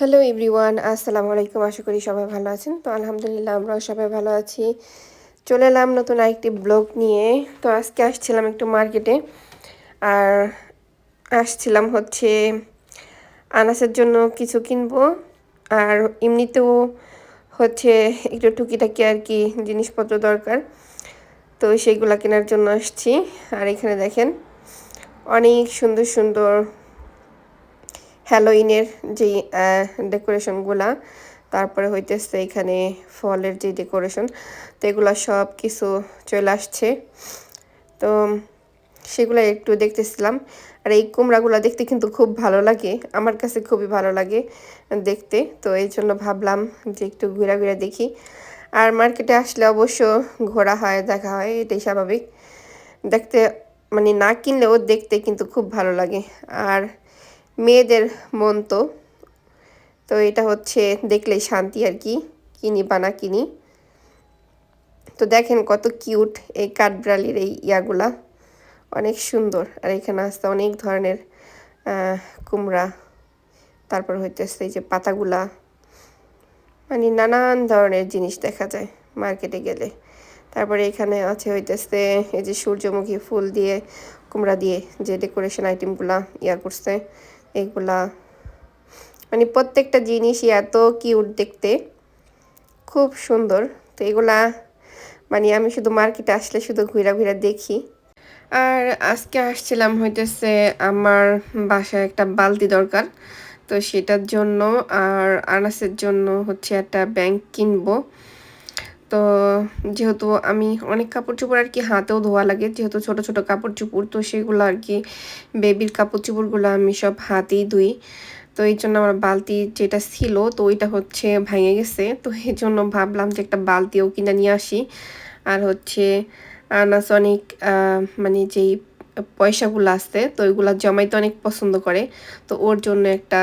Hello everyone, আসসালামু আলাইকুম। আশা করি সবাই ভালো আছেন। তো আলহামদুলিল্লাহ আমরাও সবাই ভালো আছি। চলে এলাম নতুন আরেকটি ব্লগ নিয়ে। তো আজকে আসছিলাম একটু মার্কেটে। আর আসছিলাম হচ্ছে আনাসের জন্য কিছু কিনবো। আর এমনিতেও হচ্ছে একটু টুকিটাকি আর কি জিনিসপত্র দরকার। তো সেইগুলো কেনার জন্য আসছি। আর এখানে দেখেন, অনেক সুন্দর সুন্দর হ্যালোইনের যেই ডেকোরেশনগুলা তারপরে হইতেছে এখানে ফলের যে ডেকোরেশন তো এগুলো সব কিছু চলে আসছে। তো সেগুলো একটু দেখতেছিলাম। আর এই কুমড়াগুলো দেখতে কিন্তু খুব ভালো লাগে, আমার কাছে খুবই ভালো লাগে দেখতে। তো এই জন্য ভাবলাম যে একটু ঘুরা ঘুরে দেখি। আর মার্কেটে আসলে অবশ্য ঘোরা হয়, দেখা হয়, এটাই স্বাভাবিক। দেখতে মানে না কিনলেও দেখতে কিন্তু খুব ভালো লাগে। আর মেয়েদের মন তো। তো এটা হচ্ছে দেখলে শান্তি আর কি, কিনি বানা কিনি। তো দেখেন কত কিউট এই কাঠব্রালির এই ইয়াগুলা। অনেক সুন্দর। আর এখানে আসতে অনেক ধরনের কুমড়া, তারপর হইতেছে এই যে পাতাগুলা। মানে নানান ধরনের জিনিস দেখা যায় মার্কেটে গেলে। তারপরে এখানে আছে হইতেছে এই যে সূর্যমুখী ফুল দিয়ে, কুমড়া দিয়ে যে ডেকোরেশন আইটেমগুলা ইয়া করছে। এগুলা। মানে প্রত্যেকটা জিনিসই এত কিউট দেখতে। খুব সুন্দর। তো এগুলা মানে আমি শুধু মার্কেটে আসলে শুধু ঘুরা ঘুরা দেখি। আর আজকে আসছিলাম হইতেছে আমার বাসায় একটা বালতি দরকার। তো সেটার জন্য আর আনাসের জন্য হচ্ছে একটা ব্যাংক কিনবো। তো যেহেতু আমি অনেক কাপড় চোপড় আর কি হাতেও ধোয়া লাগে, যেহেতু ছোট ছোট কাপড় চোপড় তো সেগুলো আর কি বেবির কাপড় চোপড়গুলো আমি সব হাতেই ধুই। তো এই জন্য আমার বালতি যেটা ছিল, তো ওইটা হচ্ছে ভেঙে গেছে। তো এই জন্য ভাবলাম যে একটা বালতিও কিনে নিয়ে আসি। আর হচ্ছে আনাস অনেক মানে যেই পয়সাগুলো আসছে তো ওইগুলো জমাইতে অনেক পছন্দ করে। তো ওর জন্য একটা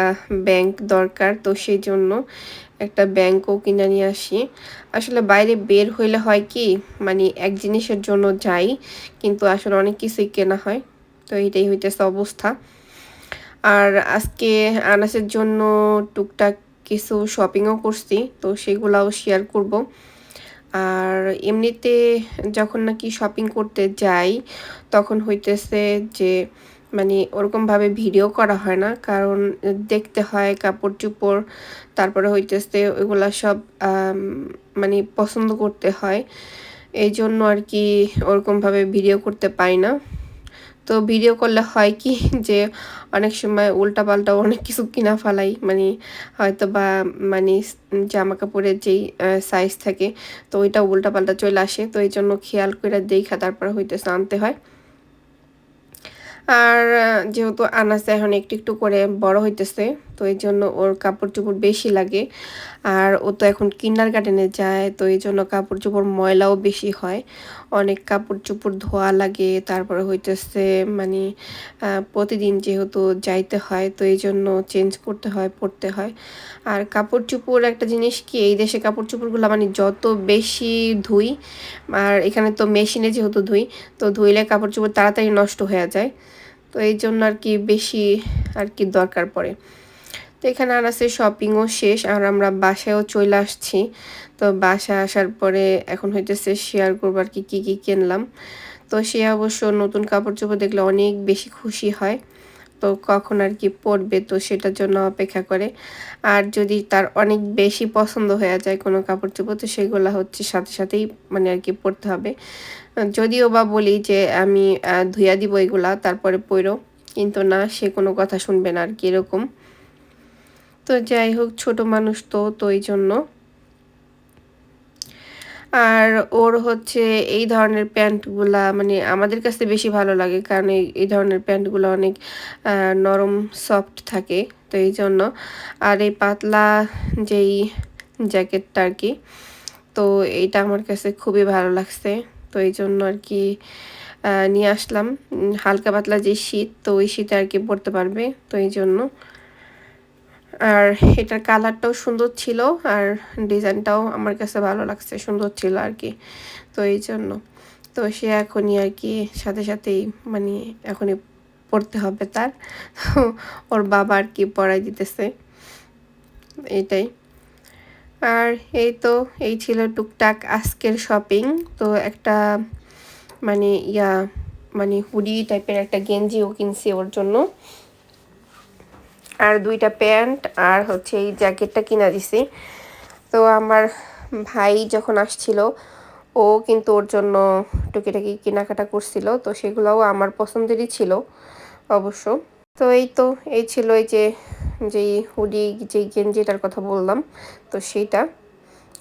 ব্যাংক দরকার, তো সেই জন্য একটা ব্যাংকও কিনে নিয়ে আসি। আসলে বাইরে বের হইলে হয় কি মানে এক জিনিসের জন্য যাই, কিন্তু আসলে অনেক কিছুই কেনা হয়, তো এইটাই হইতেছে অবস্থা। আর আজকে আনাসের জন্য টুকটাক কিছু শপিংও করছি, তো সেগুলাও শেয়ার করব। আর এমনিতে যখন নাকি শপিং করতে যাই, তখন হইতেছে যে মানে ওরকমভাবে ভিডিও করা হয় না। কারণ দেখতে হয় কাপড় চুপড় তারপরে হইতেছে ওইগুলা সব মানে পছন্দ করতে হয়। এই জন্য আর কি ওরকমভাবে ভিডিও করতে পাই না। তো ভিডিও করলে হয় কি যে অনেক সময় উল্টা পাল্টা অনেক কিছু কিনা ফেলাই। মানে হয়তো বা মানে জামা কাপড়ের যেই সাইজ থাকে, তো ওইটা উল্টা পাল্টা চলে আসে। তো এই জন্য খেয়াল করে দেখা, তারপর হইতে আনতে হয়। আর যেহেতু আনাসে এখন একটু একটু করে বড় হইতেছে তো এই জন্য ওর কাপড় চোপড় বেশি লাগে। আর ও তো এখন কিন্ডার গার্ডেনে যায়, তো এই জন্য কাপড় চোপড় ময়লাও বেশি হয়। অনেক কাপড় চোপড় ধোয়া লাগে, তারপরে হইতেছে মানে প্রতিদিন যেহেতু যাইতে হয়, তো এই জন্য চেঞ্জ করতে হয় পড়তে হয়। আর কাপড় চোপড় একটা জিনিস কি, এই দেশে কাপড় চোপড়গুলো মানে যত বেশি ধুই, আর এখানে তো মেশিনে যেহেতু ধুই, তো ধুইলে কাপড় চোপড় তাড়াতাড়ি নষ্ট হয়ে যায়। তো এই জন্য আর কি বেশি আর কি দরকার পড়ে। তো এখানে আনাসের শপিংও শেষ, আর আমরা বাসায়ও চলে আসছি। তো বাসায় আসার পরে এখন হইতেছে শেয়ার করব আর কি, কী কী কিনলাম। তো সে অবশ্য নতুন কাপড় চোপড় দেখলে অনেক বেশি খুশি হয়। তো কখন আর কি পরবে, তো সেটার জন্য অপেক্ষা করে। আর যদি তার অনেক বেশি পছন্দ হয়ে যায় কোনো কাপড় চোপড় তো সেগুলো হচ্ছে সাথে সাথেই মানে আর কি পরতে হবে। যদিও বা বলি যে আমি ধুইয়া দিব এগুলা, তারপরে পইরো কিন্তু না, সে কোনো কথা শুনবে না আর কি, এরকম। তো যাই হোক, ছোট মানুষ তো তো এই জন্য। আর ওর হচ্ছে এই ধরনের প্যান্টগুলা মানে আমাদের কাছে বেশি ভালো লাগে, কারণ এই ধরনের প্যান্টগুলো অনেক নরম, সফট থাকে, তো এই জন্য। আর এই পাতলা যেই জ্যাকেটটা আর কি, তো এইটা আমার কাছে খুবই ভালো লাগছে, তো এই জন্য আর কি নিয়ে আসলাম। হালকা পাতলা যে শীত, তো ওই শীতে আর কি পরতে পারবে, তো এই জন্য। আর এটার কালারটাও সুন্দর ছিল আর ডিজাইনটাও আমার কাছে ভালো লাগছে, সুন্দর ছিল আর কি। তো এই জন্য। তো সে এখনই আর কি সাথে সাথেই মানে এখনই পড়তে হবে তার। ওর বাবা আর কি পড়াই দিতেছে। এইটাই। আর এই তো, এই ছিল টুকটাক আজকের শপিং তো একটা মানে ইয়া মানে হুডি টাইপের একটা গেঞ্জিও কিনছি ওর জন্য। আর দুইটা প্যান্ট আর হচ্ছে এই জ্যাকেটটা কিনা দিছি। তো আমার ভাই যখন আসছিল, ও কিন্তু ওর জন্য টুকিটাকি কেনাকাটা করছিল, তো সেগুলোও আমার পছন্দেরই ছিল অবশ্য। তো এই তো, এই ছিল এই যে, যেই হুডি, যেই গেঞ্জিটার কথা বললাম, তো সেইটা।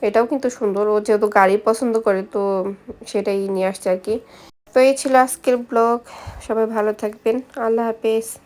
এটাও কিন্তু সুন্দর, ও যেহেতু গাড়ি পছন্দ করে, তো সেটাই নিয়ে আসছে আর কি। তো এই ছিল আজকের ব্লগ, সবাই ভালো থাকবেন, আল্লাহ হাফেজ।